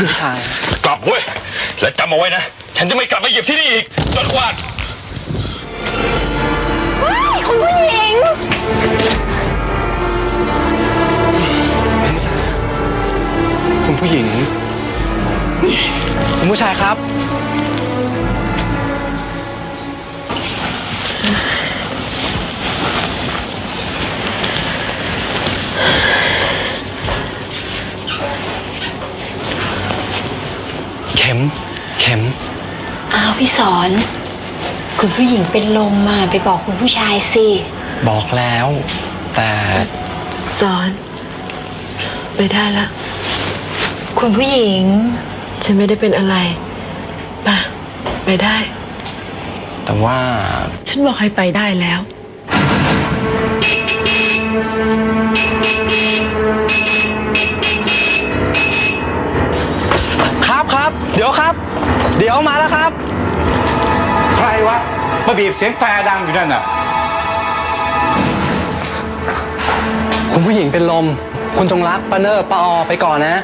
คุณผู้ชาย กลับเว้ย และจำเอาไว้นะ ฉันจะไม่กลับมาเหยียบที่นี่อีกจนกว่าคุณผู้หญิงคุณผู้หญิง คุณผู้ชายครับ สอน คุณผู้หญิงเป็นลมมาไปบอกคุณผู้ชายสิ บอกแล้ว แต่สอนไปได้ละ คุณผู้หญิง ฉันไม่ได้เป็นอะไรไป่ะไปได้ แต่ว่า ฉันบอกให้ไปได้แล้ว ครับครับ เดี๋ยวครับ เดี๋ยวมาแล้วครับใครวะ มาบีบเสียงแตรดังอยู่นั่นน่ะ คุณผู้หญิงเป็นลม คุณจงรักป้าเนอร์ป้าออไปก่อนนะ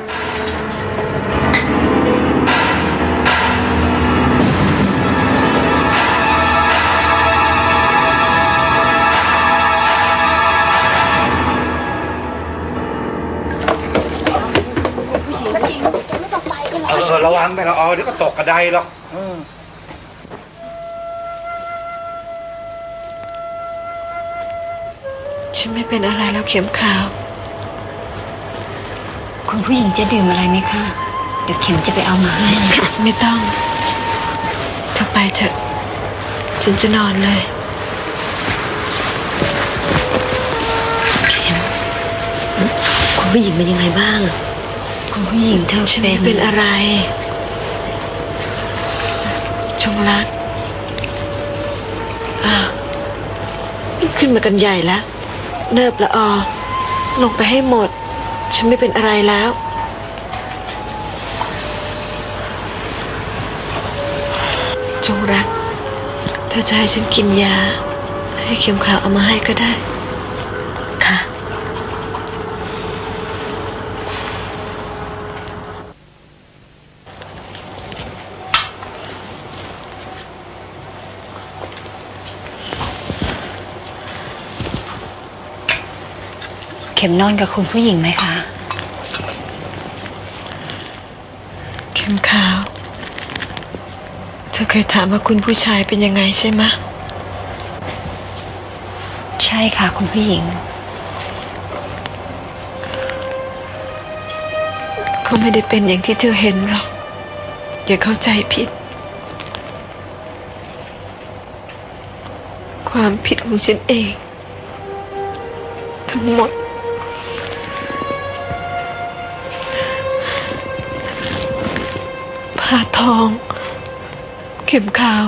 เออระวังไม่ละออเดี๋ยวก็ตกกระไดหรอก ฉันไม่เป็นอะไรแล้วเข็มขาว คุณผู้หญิงจะดื่มอะไรไหมคะ เดี๋ยวเข็มจะไปเอามาให้ไม่ต้องเธอไปเถอะ ฉันจะนอนเลยคุณผู้หญิงเป็นยังไงบ้าง คุณผู้หญิงเธอฉันเป็ไม่นเป็นอะไรจงรัก อ้าว ขึ้นมากันใหญ่แล้ว เนิบละออลงไปให้หมด ฉันไม่เป็นอะไรแล้ว จงรัก ถ้าจะให้ฉันกินยา ให้เข็มขาวเอามาให้ก็ได้ ข็มนอนกับคุณผู้หญิงไหมคะ เข็มขาว เธอเคยถามว่าคุณผู้ชายเป็นยังไงใช่ไหมะใช่ค่ะ คุณผู้หญิง เขาไม่ได้เป็นอย่างที่เธอเห็นหรอก อย่าเข้าใจผิด ความผิดของฉันเอง ทั้งหมด ผ้าทอง เข็มขาว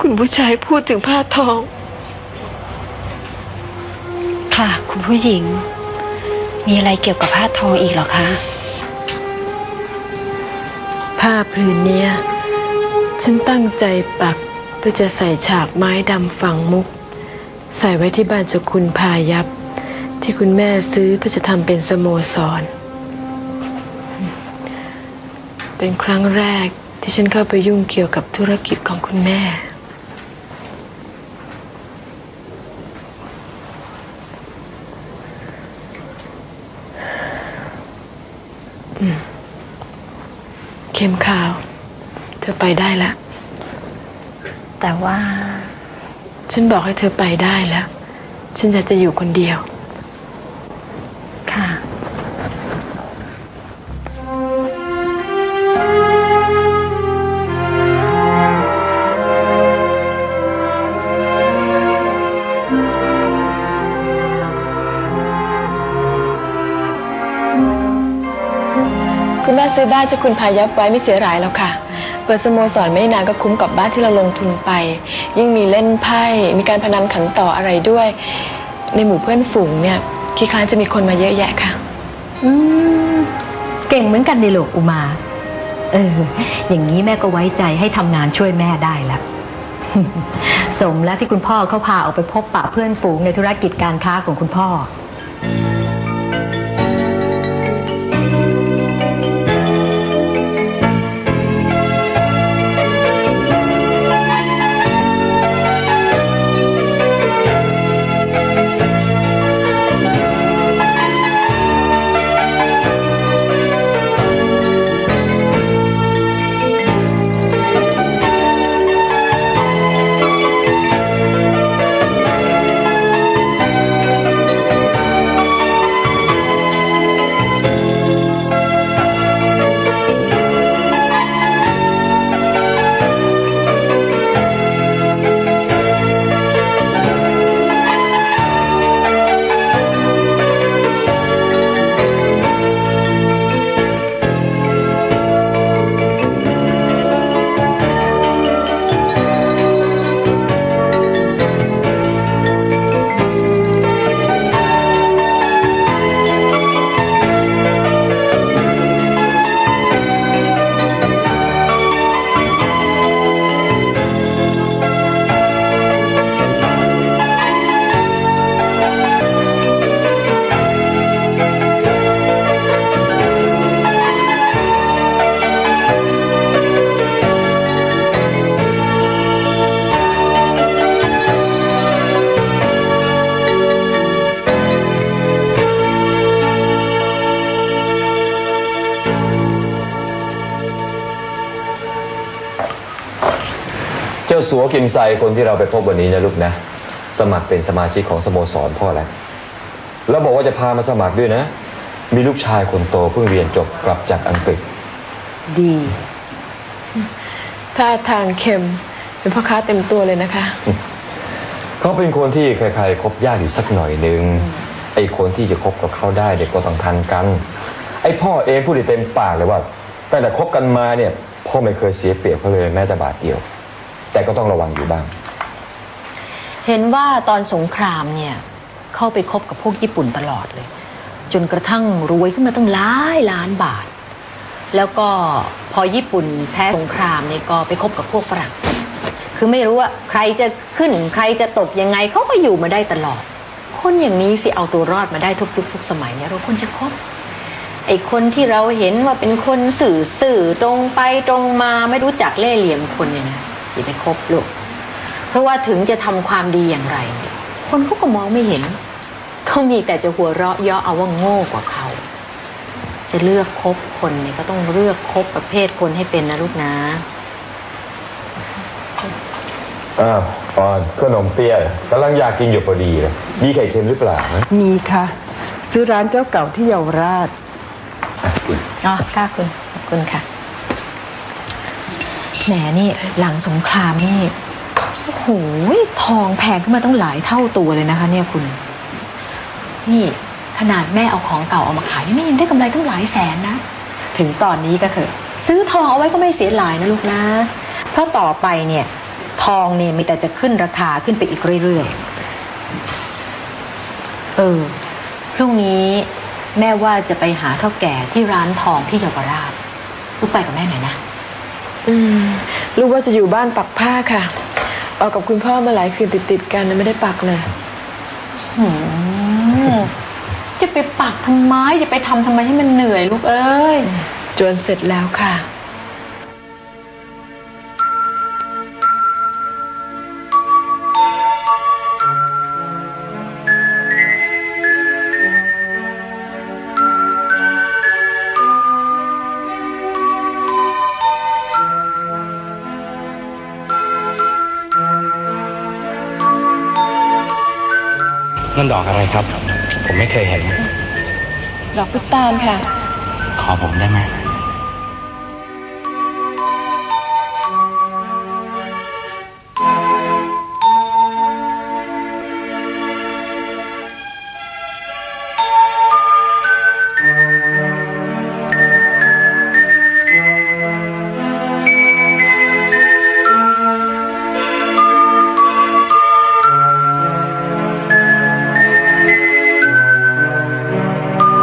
คุณผู้ชายพูดถึงผ้าทอง ค่ะ คุณผู้หญิง มีอะไรเกี่ยวกับผ้าทองอีกเหรอคะ ผ้าผืนเนี้ย ฉันตั้งใจปักเพื่อจะใส่ฉากไม้ดำฝังมุก ใส่ไว้ที่บ้านเจ้าคุณพายับ ที่คุณแม่ซื้อเพื่อจะทำเป็นสโมสร เป็นครั้งแรกที่ฉันเข้าไปยุ่งเกี่ยวกับธุรกิจของคุณแม่ เข็มขาว เธอไปได้แล้ว แต่ว่า ฉันบอกให้เธอไปได้แล้ว ฉันอยากจะอยู่คนเดียว ซื้อบ้านเจ้าคุณพายับไว้ไม่เสียหายแล้วค่ะ เปิดสโมสรไม่นานก็คุ้มกับบ้านที่เราลงทุนไป ยิ่งมีเล่นไพ่มีการพนันขันต่ออะไรด้วย ในหมู่เพื่อนฝูงเนี่ยคีคลานจะมีคนมาเยอะแยะค่ะ อืม เก่งเหมือนกันในลูกอุมา เออ อย่างนี้แม่ก็ไว้ใจให้ทำงานช่วยแม่ได้แล้วสมแล้วที่คุณพ่อเขาพาออกไปพบปะเพื่อนฝูงในธุรกิจการค้าของคุณพ่อ สัวกิมไซคนที่เราไปพบวันนี้นะลูกนะ สมัครเป็นสมาชิกของสโมสรพ่อแล้วแล้วบอกว่าจะพามาสมัครด้วยนะ มีลูกชายคนโตเพิ่งเรียนจบกลับจากอังกฤษ ดีท่าทางเข็มเป็นพ่อค้าเต็มตัวเลยนะคะ เขาเป็นคนที่ใครๆคบยากอยู่สักหน่อยหนึ่งไอ้คนที่จะคบกับเขาได้เด็กก็ต้องทันกัน ไอ้พ่อเองพูดได้เต็มปากเลยว่าตั้งแต่คบกันมาเนี่ย พ่อไม่เคยเสียเปรียบเขาเลยแม้แต่บาทเดียว แต่ก็ต้องระวังอยู่บ้าง เห็นว่าตอนสงครามเนี่ย เข้าไปคบกับพวกญี่ปุ่นตลอดเลย จนกระทั่งรวยขึ้นมาตั้งหลายล้านบาท แล้วก็พอญี่ปุ่นแพ้สงครามเนี่ยก็ไปคบกับพวกฝรั่งคือไม่รู้ว่าใครจะขึ้นใครจะตกยังไงเขาก็อยู่มาได้ตลอด คนอย่างนี้สิเอาตัวรอดมาได้ทุกยุคทุกสมัยเนี่ยเราควรจะคบไอ้คนที่เราเห็นว่าเป็นคนสื่อสื่อตรงไปตรงมาไม่รู้จักเล่ห์เหลี่ยมคนเนี่ยนะ อย่าไปคบลูก เพราะว่าถึงจะทำความดีอย่างไรเนี่ยคนเขาก็มองไม่เห็นเขามีแต่จะหัวเราะเยาะเอาว่าโง่กว่าเขา จะเลือกคบคนเนี่ยก็ต้องเลือกคบประเภทคนให้เป็นนะลูกนะอ้าวปอนขนมเปี๊ยะกำลังอยากกินอยู่พอดีเลยมีไข่เค็มหรือเปล่านะมีค่ะ ซื้อร้านเจ้าเก่าที่เยาวราชอะกินอ๋อค่ะคุณ ขอบคุณค่ะ แหมนี่หลังสงครามนี่โอ้โหทองแพงขึ้นมาตั้งหลายเท่าตัวเลยนะคะ เนี่ยคุณ นี่ขนาดแม่เอาของเก่าเอามาขายนี่แม่ยังได้กำไรตั้งหลายแสนนะ ถึงตอนนี้ก็เถอะซื้อทองเอาไว้ก็ไม่เสียหลายนะลูกนะ เพราะต่อไปเนี่ย ทองเนี่ยมีแต่จะขึ้นราคาขึ้นไปอีกเรื่อยๆ เออพรุ่งนี้แม่ว่าจะไปหาเท่าแก่ที่ร้านทองที่เยาวราชลูกไปกับแม่หน่อยนะ อืมลูกว่าจะอยู่บ้านปักผ้าค่ะ ออกกับคุณพ่อมาหลายคืนติดๆกันนะไม่ได้ปักเลย หืมจะไปปักทำไมจะไปทำทำไมให้มันเหนื่อยลูกเอ้ย จวนเสร็จแล้วค่ะ นั่นดอกอะไรครับ ผมไม่เคยเห็น ดอกพุตานค่ะ ขอผมได้ไหม